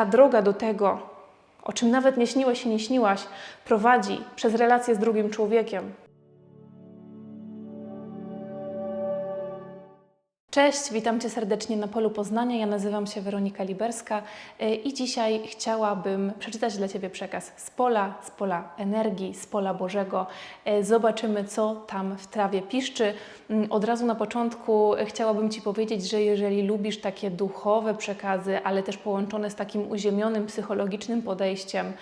ta droga do tego, o czym nawet nie śniłeś i nie śniłaś, prowadzi przez relację z drugim człowiekiem. Cześć, witam Cię serdecznie na polu Poznania. Ja nazywam się Weronika Liberska y, i dzisiaj chciałabym przeczytać dla Ciebie przekaz z pola, z pola energii, z pola Bożego. Y, Zobaczymy, co tam w trawie piszczy. Mm, Od razu na początku chciałabym Ci powiedzieć, że jeżeli lubisz takie duchowe przekazy, ale też połączone z takim uziemionym, psychologicznym podejściem,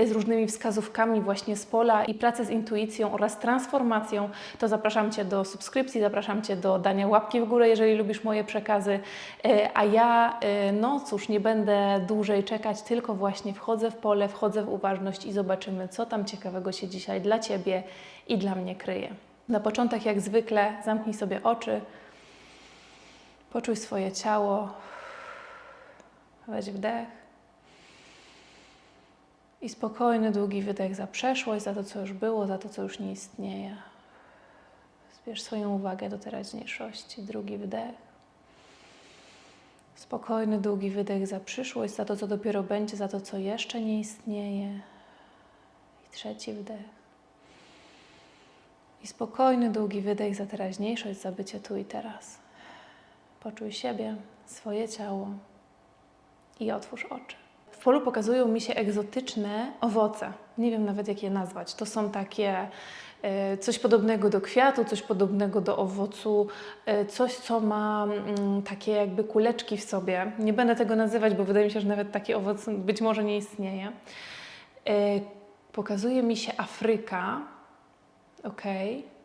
y, z różnymi wskazówkami właśnie z pola i pracę z intuicją oraz transformacją, to zapraszam Cię do subskrypcji, zapraszam Cię do dania łapki w górę, jeżeli lubisz moje przekazy. E, A ja, e, no cóż, nie będę dłużej czekać, tylko właśnie wchodzę w pole, wchodzę w uważność i zobaczymy, co tam ciekawego się dzisiaj dla Ciebie i dla mnie kryje. Na początek, jak zwykle, zamknij sobie oczy, poczuj swoje ciało, weź wdech i spokojny, długi wydech za przeszłość, za to, co już było, za to, co już nie istnieje. Zbierz swoją uwagę do teraźniejszości. Drugi wdech. Spokojny, długi wydech za przyszłość, za to, co dopiero będzie, za to, co jeszcze nie istnieje. I trzeci wdech. I spokojny, długi wydech za teraźniejszość, za bycie tu i teraz. Poczuj siebie, swoje ciało i otwórz oczy. W polu pokazują mi się egzotyczne owoce. Nie wiem nawet, jak je nazwać. To są takie e, coś podobnego do kwiatu, coś podobnego do owocu, e, coś, co ma mm, takie jakby kuleczki w sobie. Nie będę tego nazywać, bo wydaje mi się, że nawet taki owoc być może nie istnieje. E, Pokazuje mi się Afryka. Ok. Mhm.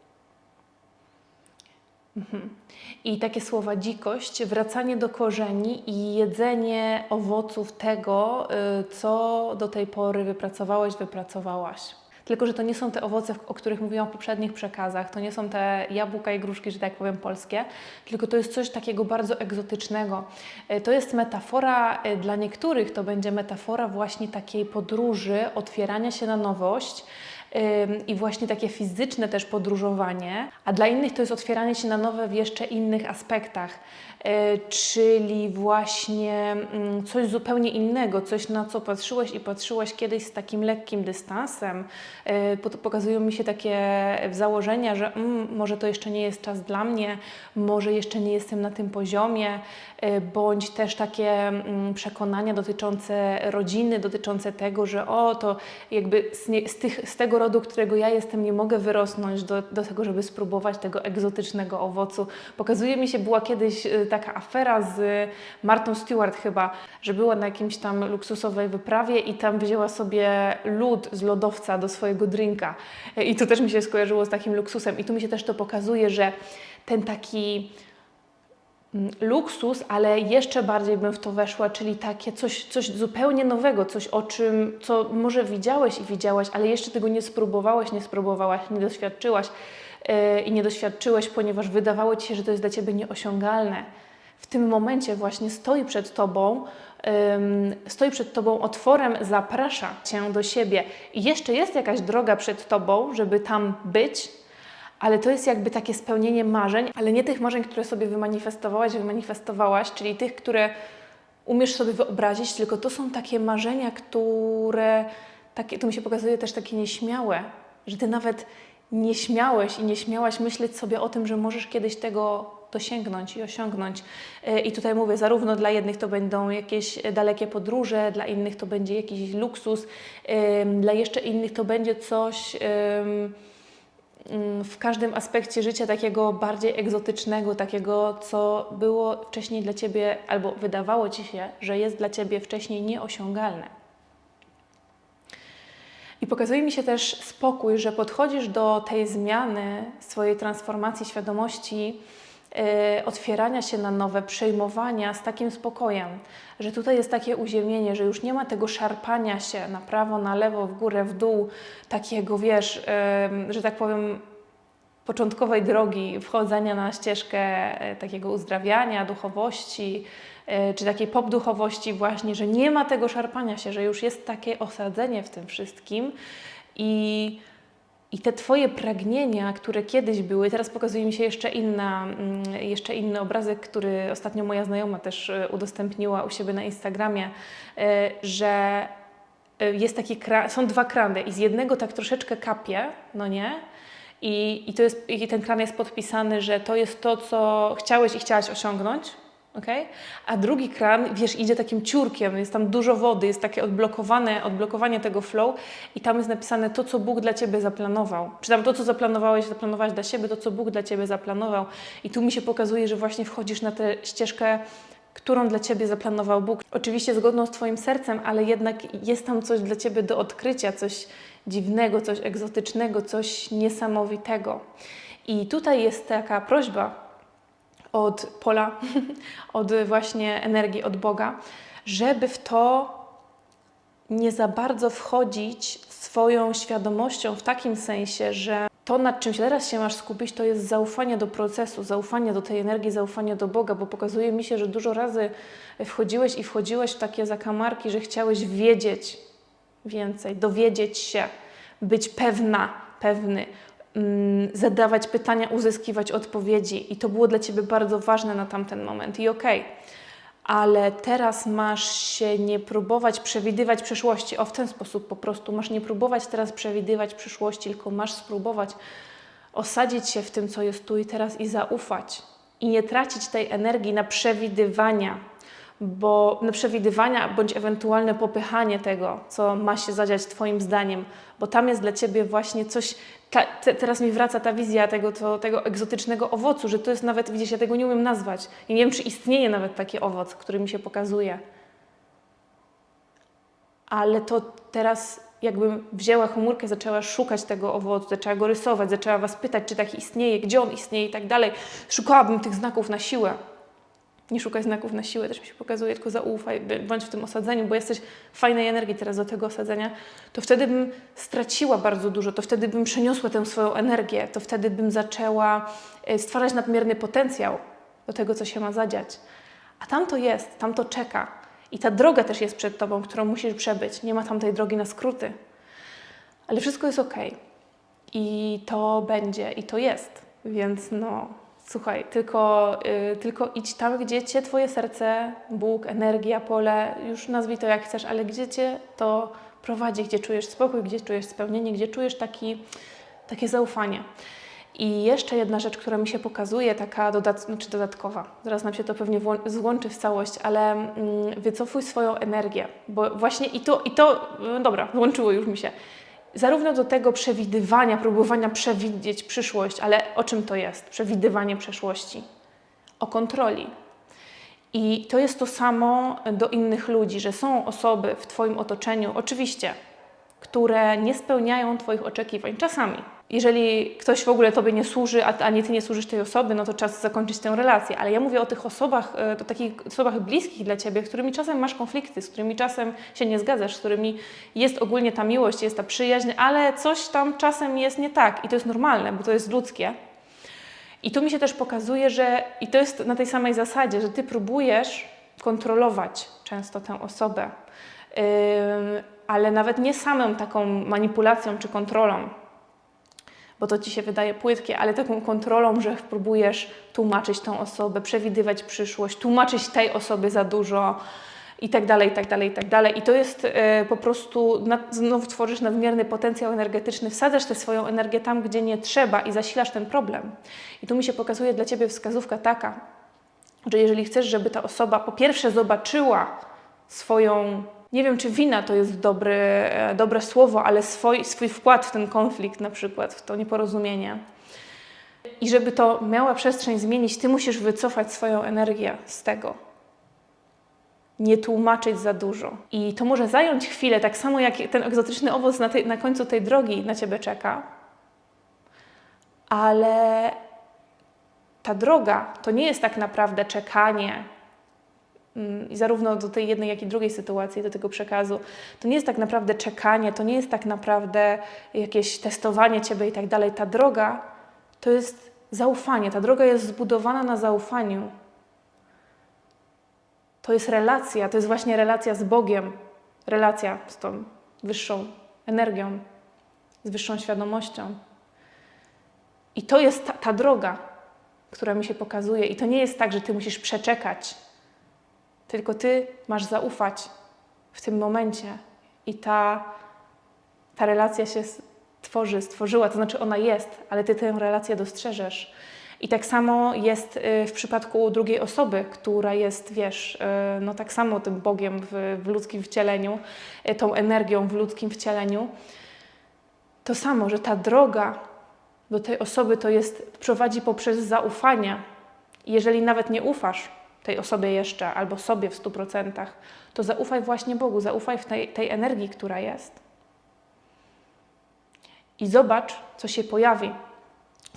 I takie słowa dzikość, wracanie do korzeni i jedzenie owoców tego, y, co do tej pory wypracowałeś, wypracowałaś. Tylko, że to nie są te owoce, o których mówiłam w poprzednich przekazach, to nie są te jabłka i gruszki, że tak powiem, polskie, tylko to jest coś takiego bardzo egzotycznego. Y, To jest metafora, y, dla niektórych to będzie metafora właśnie takiej podróży, otwierania się na nowość, i właśnie takie fizyczne też podróżowanie, a dla innych to jest otwieranie się na nowe w jeszcze innych aspektach, Yy, czyli właśnie mm, coś zupełnie innego, coś na co patrzyłeś i patrzyłaś kiedyś z takim lekkim dystansem. Pot- Pokazują mi się takie założenia, że mm, może to jeszcze nie jest czas dla mnie, może jeszcze nie jestem na tym poziomie, yy, bądź też takie mm, przekonania dotyczące rodziny, dotyczące tego, że o, to jakby z, nie, z, tych, z tego rodu, którego ja jestem, nie mogę wyrosnąć do, do tego, żeby spróbować tego egzotycznego owocu. Pokazuje mi się, była kiedyś y, taka afera z Martą Stewart chyba, że była na jakimś tam luksusowej wyprawie i tam wzięła sobie lód z lodowca do swojego drinka. I to też mi się skojarzyło z takim luksusem. I tu mi się też to pokazuje, że ten taki luksus, ale jeszcze bardziej bym w to weszła, czyli takie coś, coś zupełnie nowego, coś o czym, co może widziałeś i widziałaś, ale jeszcze tego nie spróbowałeś, nie spróbowałaś, nie doświadczyłaś yy, i nie doświadczyłeś, ponieważ wydawało Ci się, że to jest dla Ciebie nieosiągalne. W tym momencie właśnie stoi przed Tobą, ym, stoi przed Tobą otworem, zaprasza Cię do siebie i jeszcze jest jakaś droga przed Tobą, żeby tam być, ale to jest jakby takie spełnienie marzeń, ale nie tych marzeń, które sobie wymanifestowałaś, wymanifestowałaś, czyli tych, które umiesz sobie wyobrazić, tylko to są takie marzenia, które, takie, to mi się pokazuje też takie nieśmiałe, że ty nawet nie śmiałeś i nie śmiałaś myśleć sobie o tym, że możesz kiedyś tego dosięgnąć i osiągnąć. Yy, I tutaj mówię, zarówno dla jednych to będą jakieś dalekie podróże, dla innych to będzie jakiś luksus, dla jeszcze innych to będzie coś... w każdym aspekcie życia takiego bardziej egzotycznego, takiego, co było wcześniej dla Ciebie, albo wydawało Ci się, że jest dla Ciebie wcześniej nieosiągalne. I pokazuje mi się też spokój, że podchodzisz do tej zmiany, swojej transformacji świadomości, otwierania się na nowe, przejmowania z takim spokojem, że tutaj jest takie uziemienie, że już nie ma tego szarpania się na prawo, na lewo, w górę, w dół, takiego, wiesz, że tak powiem, początkowej drogi wchodzenia na ścieżkę e, takiego uzdrawiania, duchowości, e, czy takiej pop duchowości właśnie, że nie ma tego szarpania się, że już jest takie osadzenie w tym wszystkim. I, I te Twoje pragnienia, które kiedyś były, teraz pokazuje mi się jeszcze, inna, mm, jeszcze inny obrazek, który ostatnio moja znajoma też e, udostępniła u siebie na Instagramie, e, że e, jest taki są dwa krany i z jednego tak troszeczkę kapie, no nie? I, i, to jest, I ten kran jest podpisany, że to jest to, co chciałeś i chciałaś osiągnąć, okay? a drugi kran, wiesz, idzie takim ciurkiem, jest tam dużo wody, jest takie odblokowane, odblokowanie tego flow i tam jest napisane to, co Bóg dla Ciebie zaplanował. Czy tam to, co zaplanowałeś, zaplanowałeś dla siebie, to, co Bóg dla Ciebie zaplanował. I tu mi się pokazuje, że właśnie wchodzisz na tę ścieżkę, którą dla Ciebie zaplanował Bóg. Oczywiście zgodną z Twoim sercem, ale jednak jest tam coś dla Ciebie do odkrycia, coś dziwnego, coś egzotycznego, coś niesamowitego. I tutaj jest taka prośba od pola, od właśnie energii od Boga, żeby w to nie za bardzo wchodzić swoją świadomością w takim sensie, że to, nad czym teraz się masz skupić, to jest zaufanie do procesu, zaufanie do tej energii, zaufanie do Boga, bo pokazuje mi się, że dużo razy wchodziłeś i wchodziłeś w takie zakamarki, że chciałeś wiedzieć więcej, dowiedzieć się, być pewna, pewny, zadawać pytania, uzyskiwać odpowiedzi. I to było dla Ciebie bardzo ważne na tamten moment. I okej. Okay ale teraz masz się nie próbować przewidywać przyszłości. O, w ten sposób po prostu masz nie próbować teraz przewidywać przyszłości, tylko masz spróbować osadzić się w tym, co jest tu i teraz i zaufać. I nie tracić tej energii na przewidywania, bo przewidywania bądź ewentualne popychanie tego, co ma się zadziać Twoim zdaniem, bo tam jest dla Ciebie właśnie coś, ta, te, teraz mi wraca ta wizja tego, to, tego egzotycznego owocu, że to jest nawet, widzisz, ja tego nie umiem nazwać. I nie wiem, czy istnieje nawet taki owoc, który mi się pokazuje. Ale to teraz jakbym wzięła chmurkę, zaczęła szukać tego owocu, zaczęła go rysować, zaczęła Was pytać, czy taki istnieje, gdzie on istnieje i tak dalej. Szukałabym tych znaków na siłę. Nie szukaj znaków na siłę, też mi się pokazuje, tylko zaufaj, bądź w tym osadzeniu, bo jesteś fajnej energii teraz do tego osadzenia, to wtedy bym straciła bardzo dużo, to wtedy bym przeniosła tę swoją energię, to wtedy bym zaczęła e, stwarzać nadmierny potencjał do tego, co się ma zadziać. A tam to jest, tam to czeka. I ta droga też jest przed Tobą, którą musisz przebyć. Nie ma tam tej drogi na skróty. Ale wszystko jest ok. I to będzie, i to jest. Więc no, Słuchaj, tylko, y, tylko idź tam, gdzie cię Twoje serce, Bóg, energia, pole, już nazwij to jak chcesz, ale gdzie cię to prowadzi, gdzie czujesz spokój, gdzie czujesz spełnienie, gdzie czujesz taki, takie zaufanie. I jeszcze jedna rzecz, która mi się pokazuje, taka dodat znaczy dodatkowa, zaraz nam się to pewnie złączy w całość, ale mm, wycofuj swoją energię, bo właśnie i to, i to, no dobra, włączyło już mi się zarówno do tego przewidywania, próbowania przewidzieć przyszłość, ale o czym to jest? Przewidywanie przeszłości. O kontroli. I to jest to samo do innych ludzi, że są osoby w Twoim otoczeniu, oczywiście, które nie spełniają Twoich oczekiwań czasami. Jeżeli ktoś w ogóle Tobie nie służy, a, a nie Ty nie służysz tej osoby, no to czas zakończyć tę relację. Ale ja mówię o tych osobach, e, to takich osobach bliskich dla Ciebie, z którymi czasem masz konflikty, z którymi czasem się nie zgadzasz, z którymi jest ogólnie ta miłość, jest ta przyjaźń, ale coś tam czasem jest nie tak i to jest normalne, bo to jest ludzkie. I tu mi się też pokazuje, że i to jest na tej samej zasadzie, że Ty próbujesz kontrolować często tę osobę, yy, ale nawet nie samą taką manipulacją czy kontrolą, bo to ci się wydaje płytkie, ale taką kontrolą, że próbujesz tłumaczyć tą osobę, przewidywać przyszłość, tłumaczyć tej osobie za dużo i tak dalej, i tak dalej, i tak dalej. I to jest e, po prostu, nad, znowu tworzysz nadmierny potencjał energetyczny, wsadzasz tę swoją energię tam, gdzie nie trzeba i zasilasz ten problem. I tu mi się pokazuje dla Ciebie wskazówka taka, że jeżeli chcesz, żeby ta osoba po pierwsze zobaczyła swoją nie wiem, czy wina to jest dobry, e, dobre słowo, ale swój, swój wkład w ten konflikt, na przykład, w to nieporozumienie. I żeby to miała przestrzeń zmienić, ty musisz wycofać swoją energię z tego. Nie tłumaczyć za dużo. I to może zająć chwilę, tak samo jak ten egzotyczny owoc na, tej, na końcu tej drogi na ciebie czeka. Ale ta droga to nie jest tak naprawdę czekanie i zarówno do tej jednej, jak i drugiej sytuacji, do tego przekazu, to nie jest tak naprawdę czekanie, to nie jest tak naprawdę jakieś testowanie Ciebie i tak dalej. Ta droga to jest zaufanie. Ta droga jest zbudowana na zaufaniu. To jest relacja, to jest właśnie relacja z Bogiem, relacja z tą wyższą energią. z wyższą świadomością. I to jest ta, ta droga, która mi się pokazuje. I to nie jest tak, że ty musisz przeczekać, tylko ty masz zaufać w tym momencie. I ta, ta relacja się tworzy, stworzyła, to znaczy ona jest, ale ty tę relację dostrzeżesz. I tak samo jest y, w przypadku drugiej osoby, która jest, wiesz, y, no tak samo tym Bogiem w, w ludzkim wcieleniu, y, tą energią w ludzkim wcieleniu. To samo, że ta droga do tej osoby to jest, prowadzi poprzez zaufanie. Jeżeli nawet nie ufasz tej osobie jeszcze albo sobie w stu procentach, to zaufaj właśnie Bogu, zaufaj w tej, tej energii, która jest. I zobacz, co się pojawi.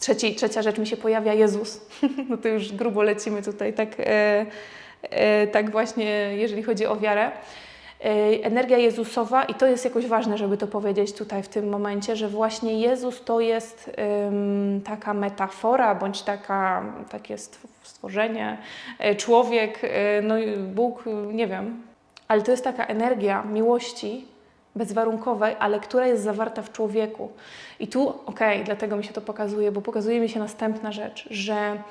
Trzeci, trzecia rzecz mi się pojawia Jezus. No to już grubo lecimy tutaj, tak, e, e, tak właśnie, jeżeli chodzi o wiarę. E, energia Jezusowa, i to jest jakoś ważne, żeby to powiedzieć tutaj w tym momencie, że właśnie Jezus to jest taka metafora, bądź taka, takie stworzenie, e, człowiek, e, no Bóg, nie wiem, ale to jest taka energia miłości, bezwarunkowej, ale która jest zawarta w człowieku. I tu, okej, okay, dlatego mi się to pokazuje, bo pokazuje mi się następna rzecz, że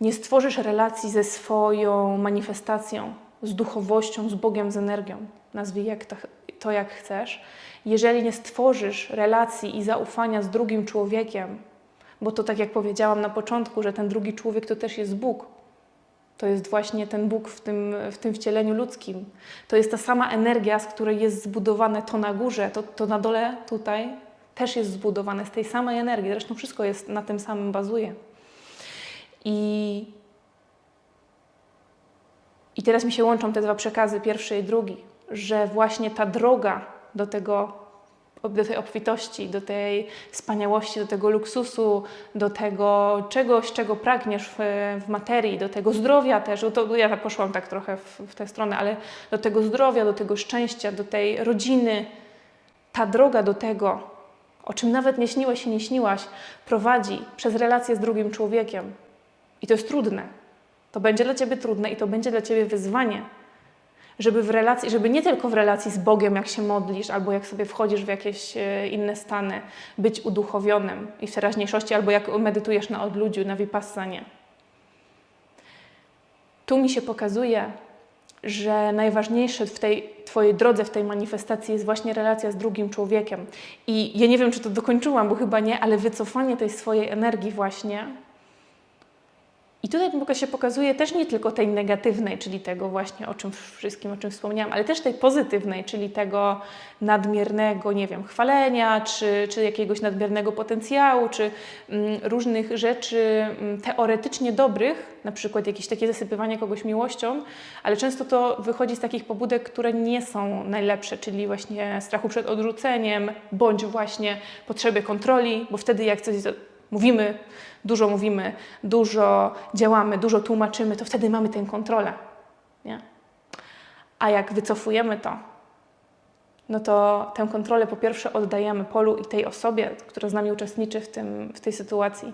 nie stworzysz relacji ze swoją manifestacją, z duchowością, z Bogiem, z energią, nazwij jak to, to jak chcesz, jeżeli nie stworzysz relacji i zaufania z drugim człowiekiem, bo to tak jak powiedziałam na początku, że ten drugi człowiek to też jest Bóg, to jest właśnie ten Bóg w tym, w tym wcieleniu ludzkim. To jest ta sama energia, z której jest zbudowane to na górze, to, to na dole tutaj też jest zbudowane z tej samej energii. Zresztą wszystko jest na tym samym bazuje. I, teraz mi się łączą te dwa przekazy, pierwszy i drugi, że właśnie ta droga do tego do tej obfitości, do tej wspaniałości, do tego luksusu, do tego czegoś, czego pragniesz w, w materii, do tego zdrowia też. To, ja poszłam tak trochę w, w tę stronę, ale do tego zdrowia, do tego szczęścia, do tej rodziny. Ta droga do tego, o czym nawet nie śniłeś i nie śniłaś, prowadzi przez relację z drugim człowiekiem. I to jest trudne. To będzie dla Ciebie trudne i to będzie dla Ciebie wyzwanie żeby w relacji, żeby nie tylko w relacji z Bogiem, jak się modlisz, albo jak sobie wchodzisz w jakieś e, inne stany, być uduchowionym i w teraźniejszości, albo jak medytujesz na odludziu, na vipassanie. Tu mi się pokazuje, że najważniejsze w tej Twojej drodze, w tej manifestacji jest właśnie relacja z drugim człowiekiem. I ja nie wiem, czy to dokończyłam, bo chyba nie, ale wycofanie tej swojej energii właśnie i tutaj się pokazuje też nie tylko tej negatywnej, czyli tego właśnie o czym wszystkim, o czym wspomniałam, ale też tej pozytywnej, czyli tego nadmiernego, nie wiem, chwalenia, czy, czy jakiegoś nadmiernego potencjału, czy mm, różnych rzeczy mm, teoretycznie dobrych, na przykład jakieś takie zasypywanie kogoś miłością, ale często to wychodzi z takich pobudek, które nie są najlepsze, czyli właśnie strachu przed odrzuceniem, bądź właśnie potrzeby kontroli, bo wtedy jak coś mówimy, dużo mówimy, dużo działamy, dużo tłumaczymy, to wtedy mamy tę kontrolę. Nie? A jak wycofujemy to, no to tę kontrolę po pierwsze oddajemy polu i tej osobie, która z nami uczestniczy w, tym, w tej sytuacji.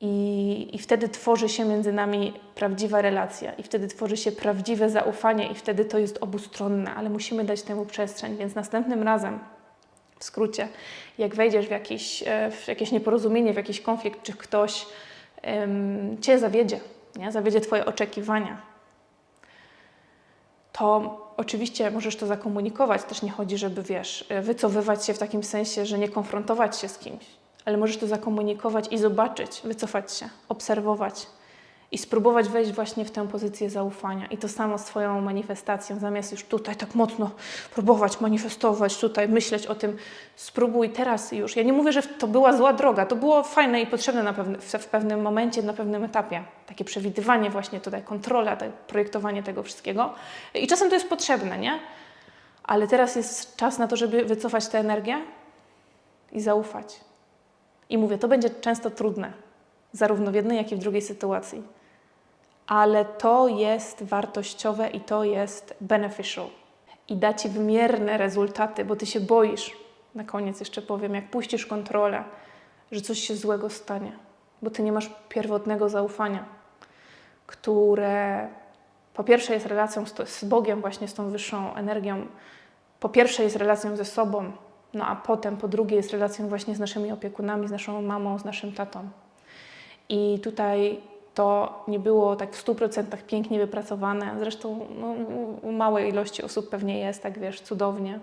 I, I wtedy tworzy się między nami prawdziwa relacja, i wtedy tworzy się prawdziwe zaufanie, i wtedy to jest obustronne, ale musimy dać temu przestrzeń. Więc następnym razem, w skrócie, jak wejdziesz w jakieś, e, w jakieś nieporozumienie, w jakiś konflikt, czy ktoś um, cię zawiedzie, nie? zawiedzie Twoje oczekiwania, to oczywiście możesz to zakomunikować. Też nie chodzi, żeby wiesz, e, wycofywać się w takim sensie, że nie konfrontować się z kimś, ale możesz to zakomunikować i zobaczyć, wycofać się, obserwować i spróbować wejść właśnie w tę pozycję zaufania. I to samo z Twoją manifestacją, zamiast już tutaj tak mocno próbować manifestować, tutaj myśleć o tym, spróbuj teraz już. Ja nie mówię, że to była zła droga, to było fajne i potrzebne na pewne, w pewnym momencie, na pewnym etapie. Takie przewidywanie właśnie tutaj, kontrola, te, projektowanie tego wszystkiego. I czasem to jest potrzebne, nie? Ale teraz jest czas na to, żeby wycofać tę energię i zaufać. I mówię, to będzie często trudne, zarówno w jednej, jak i w drugiej sytuacji ale to jest wartościowe i to jest beneficial. I da ci wymierne rezultaty, bo ty się boisz. Na koniec jeszcze powiem, jak puścisz kontrolę, że coś się złego stanie, bo ty nie masz pierwotnego zaufania, które po pierwsze jest relacją z, z Bogiem, właśnie z tą wyższą energią, po pierwsze jest relacją ze sobą, no a potem po drugie jest relacją właśnie z naszymi opiekunami, z naszą mamą, z naszym tatą. I tutaj to nie było tak w 100% pięknie wypracowane. Zresztą no, u- małej ilości osób pewnie jest, tak wiesz, cudownie.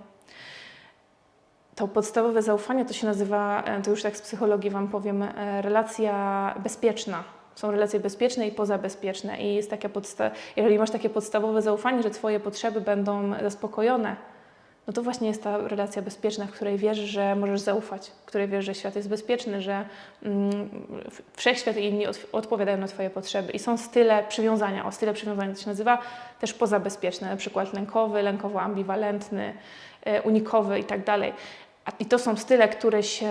To podstawowe zaufanie to się nazywa, e, to już tak z psychologii Wam powiem, e, relacja bezpieczna. Są relacje bezpieczne i pozabezpieczne. I jest taka podsta- jeżeli masz takie podstawowe zaufanie, że Twoje potrzeby będą zaspokojone, no to właśnie jest ta relacja bezpieczna, w której wiesz, że możesz zaufać, w której wiesz, że świat jest bezpieczny, że mm, wszechświat i inni od, odpowiadają na Twoje potrzeby. I są style przywiązania. O style przywiązania to się nazywa też pozabezpieczne, na przykład lękowy, lękowo-ambiwalentny, e, unikowy i tak dalej. I to są style, które się,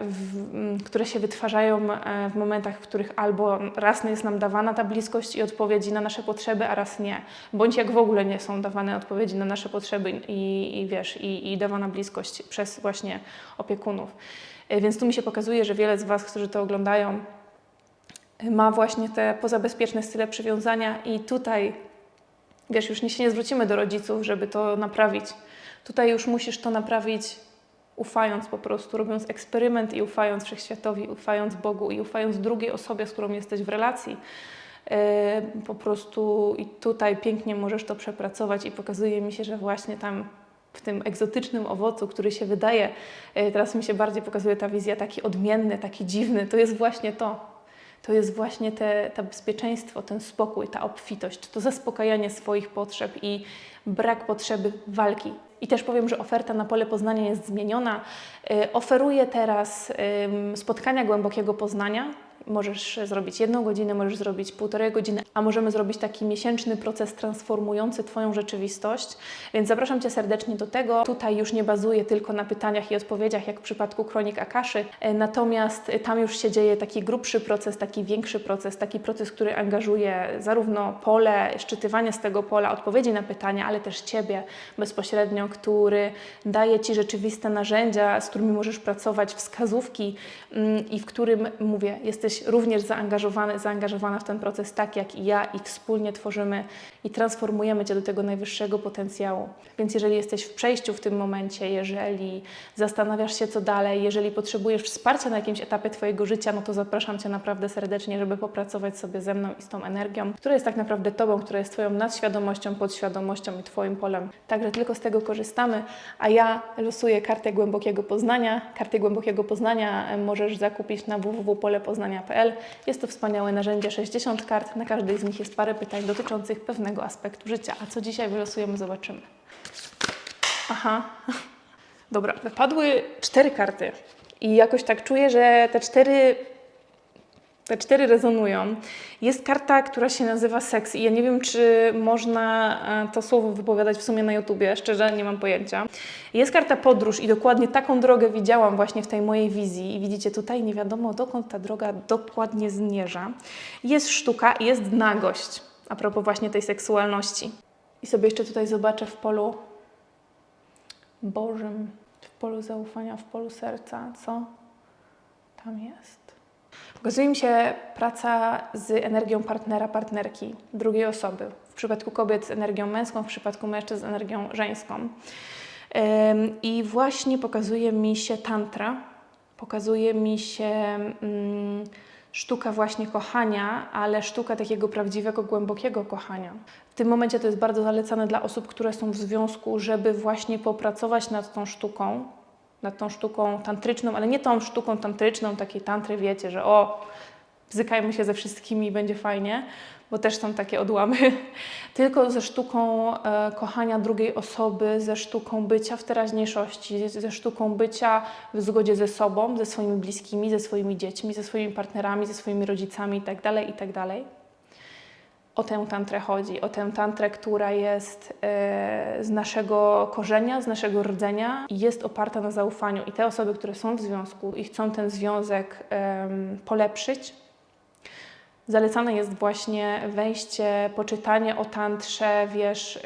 w, m, które się wytwarzają e, w momentach, w których albo raz jest nam dawana ta bliskość i odpowiedzi na nasze potrzeby, a raz nie. Bądź jak w ogóle nie są dawane odpowiedzi na nasze potrzeby i, i wiesz, i, i dawana bliskość przez właśnie opiekunów. E, Więc tu mi się pokazuje, że wiele z Was, którzy to oglądają, ma właśnie te pozabezpieczne style przywiązania i tutaj, wiesz, już nie się nie zwrócimy do rodziców, żeby to naprawić. Tutaj już musisz to naprawić ufając po prostu, robiąc eksperyment i ufając wszechświatowi, ufając Bogu i ufając drugiej osobie, z którą jesteś w relacji. E, Po prostu i tutaj pięknie możesz to przepracować i pokazuje mi się, że właśnie tam w tym egzotycznym owocu, który się wydaje, e, teraz mi się bardziej pokazuje ta wizja taki odmienny, taki dziwny, to jest właśnie to. To jest właśnie te, bezpieczeństwo, ten spokój, ta obfitość, to zaspokajanie swoich potrzeb i brak potrzeby walki. I też powiem, że oferta na pole poznania jest zmieniona. Y, Oferuję teraz spotkania głębokiego poznania. Możesz zrobić jedną godzinę, możesz zrobić półtorej godziny, a możemy zrobić taki miesięczny proces transformujący Twoją rzeczywistość. Więc zapraszam Cię serdecznie do tego. Tutaj już nie bazuję tylko na pytaniach i odpowiedziach, jak w przypadku Kronik Akaszy, e, natomiast e, tam już się dzieje taki grubszy proces, taki większy proces, taki proces, który angażuje zarówno pole, szczytywanie z tego pola, odpowiedzi na pytania, ale też Ciebie bezpośrednio, który daje Ci rzeczywiste narzędzia, z którymi możesz pracować, wskazówki mm, i w którym, mówię, jesteś również zaangażowany, zaangażowana w ten proces tak jak i ja i wspólnie tworzymy i transformujemy Cię do tego najwyższego potencjału. Więc jeżeli jesteś w przejściu w tym momencie, jeżeli zastanawiasz się co dalej, jeżeli potrzebujesz wsparcia na jakimś etapie Twojego życia, no to zapraszam Cię naprawdę serdecznie, żeby popracować sobie ze mną i z tą energią, która jest tak naprawdę Tobą, która jest Twoją nadświadomością, podświadomością i Twoim polem. Także tylko z tego korzystamy, a ja losuję kartę głębokiego poznania. Kartę głębokiego poznania e, możesz zakupić na www.polepoznania.pl. Jest to wspaniałe narzędzie, 60 kart. Na każdej z nich jest parę pytań dotyczących pewnego aspektu życia. A co dzisiaj wylosujemy, zobaczymy. Aha. Dobra, wypadły cztery karty. I jakoś tak czuję, że te cztery te cztery rezonują. Jest karta, która się nazywa seks i ja nie wiem, czy można e, to słowo wypowiadać w sumie na YouTubie, szczerze nie mam pojęcia. Jest karta podróż i dokładnie taką drogę widziałam właśnie w tej mojej wizji i widzicie tutaj nie wiadomo dokąd ta droga dokładnie zmierza. Jest sztuka i jest nagość, a propos właśnie tej seksualności. I sobie jeszcze tutaj zobaczę w polu Bożym, w polu zaufania, w polu serca, co tam jest. Pokazuje mi się praca z energią partnera, partnerki, drugiej osoby. W przypadku kobiet z energią męską, w przypadku mężczyzn z energią żeńską. I właśnie pokazuje mi się tantra, pokazuje mi się mm, sztuka właśnie kochania, ale sztuka takiego prawdziwego, głębokiego kochania. W tym momencie to jest bardzo zalecane dla osób, które są w związku, żeby właśnie popracować nad tą sztuką, nad tą sztuką tantryczną, ale nie tą sztuką tantryczną, takiej tantry, wiecie, że o, bzykajmy się ze wszystkimi będzie fajnie, bo też są takie odłamy, tylko ze sztuką e, kochania drugiej osoby, ze sztuką bycia w teraźniejszości, ze sztuką bycia w zgodzie ze sobą, ze swoimi bliskimi, ze swoimi dziećmi, ze swoimi partnerami, ze swoimi rodzicami itd., itd. O tę tantrę chodzi, o tę tantrę, która jest e, z naszego korzenia, z naszego rdzenia i jest oparta na zaufaniu. I te osoby, które są w związku i chcą ten związek polepszyć, zalecane jest właśnie wejście, poczytanie o tantrze, wiesz,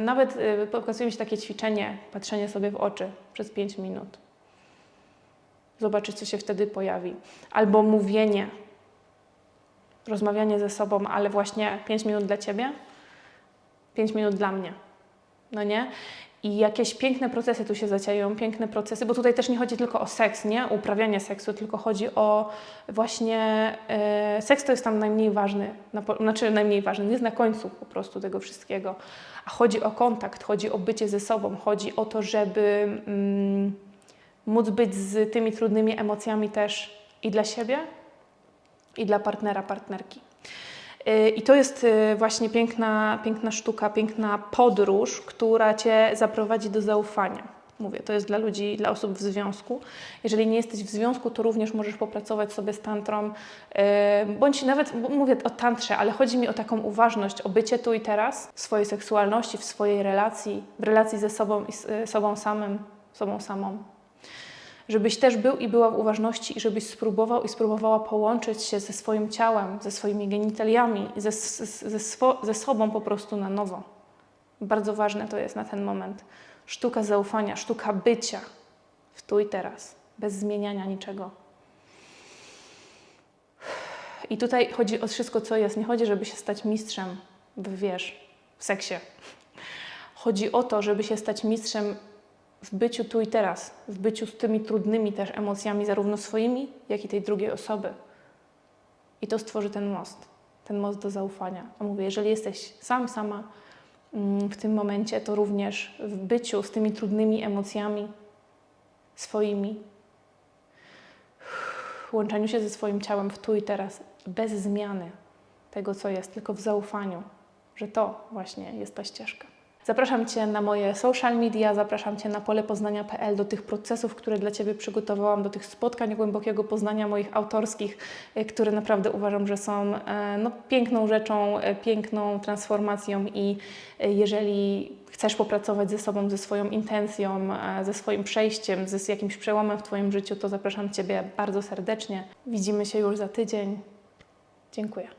nawet y, pokazuje mi się takie ćwiczenie, patrzenie sobie w oczy przez 5 minut. Zobaczyć, co się wtedy pojawi. Albo mówienie, rozmawianie ze sobą, ale właśnie 5 minut dla Ciebie, 5 minut dla mnie. No nie? I jakieś piękne procesy tu się zaciają, piękne procesy, bo tutaj też nie chodzi tylko o seks, nie? Uprawianie seksu, tylko chodzi o właśnie e, seks to jest tam najmniej ważny, na, znaczy najmniej ważny, jest na końcu po prostu tego wszystkiego. A chodzi o kontakt, chodzi o bycie ze sobą, chodzi o to, żeby mm, móc być z tymi trudnymi emocjami też i dla siebie, i dla partnera, partnerki. Y, I to jest y, właśnie piękna, piękna sztuka, piękna podróż, która Cię zaprowadzi do zaufania. Mówię, to jest dla ludzi, dla osób w związku. Jeżeli nie jesteś w związku, to również możesz popracować sobie z tantrą, y, bądź nawet, mówię o tantrze, ale chodzi mi o taką uważność, o bycie tu i teraz, w swojej seksualności, w swojej relacji, w relacji ze sobą i z sobą samym, sobą samą żebyś też był i była w uważności i żebyś spróbował i spróbowała połączyć się ze swoim ciałem, ze swoimi genitaliami, ze, ze, swo, ze sobą po prostu na nowo. Bardzo ważne to jest na ten moment. Sztuka zaufania, sztuka bycia w tu i teraz, bez zmieniania niczego. I tutaj chodzi o wszystko, co jest. Nie chodzi, żeby się stać mistrzem w, wiesz, w seksie. Chodzi o to, żeby się stać mistrzem w byciu tu i teraz, w byciu z tymi trudnymi też emocjami, zarówno swoimi, jak i tej drugiej osoby. I to stworzy ten most, ten most do zaufania. A mówię, jeżeli jesteś sam, sama mm, w tym momencie, to również w byciu z tymi trudnymi emocjami swoimi, łączeniu się ze swoim ciałem w tu i teraz, bez zmiany tego, co jest, tylko w zaufaniu, że to właśnie jest ta ścieżka. Zapraszam Cię na moje social media, zapraszam Cię na polepoznania.pl do tych procesów, które dla Ciebie przygotowałam, do tych spotkań głębokiego poznania moich autorskich, e, które naprawdę uważam, że są e, no, piękną rzeczą, e, piękną transformacją i jeżeli chcesz popracować ze sobą, ze swoją intencją, ze swoim przejściem, ze z jakimś przełomem w Twoim życiu, to zapraszam Ciebie bardzo serdecznie. Widzimy się już za tydzień. Dziękuję.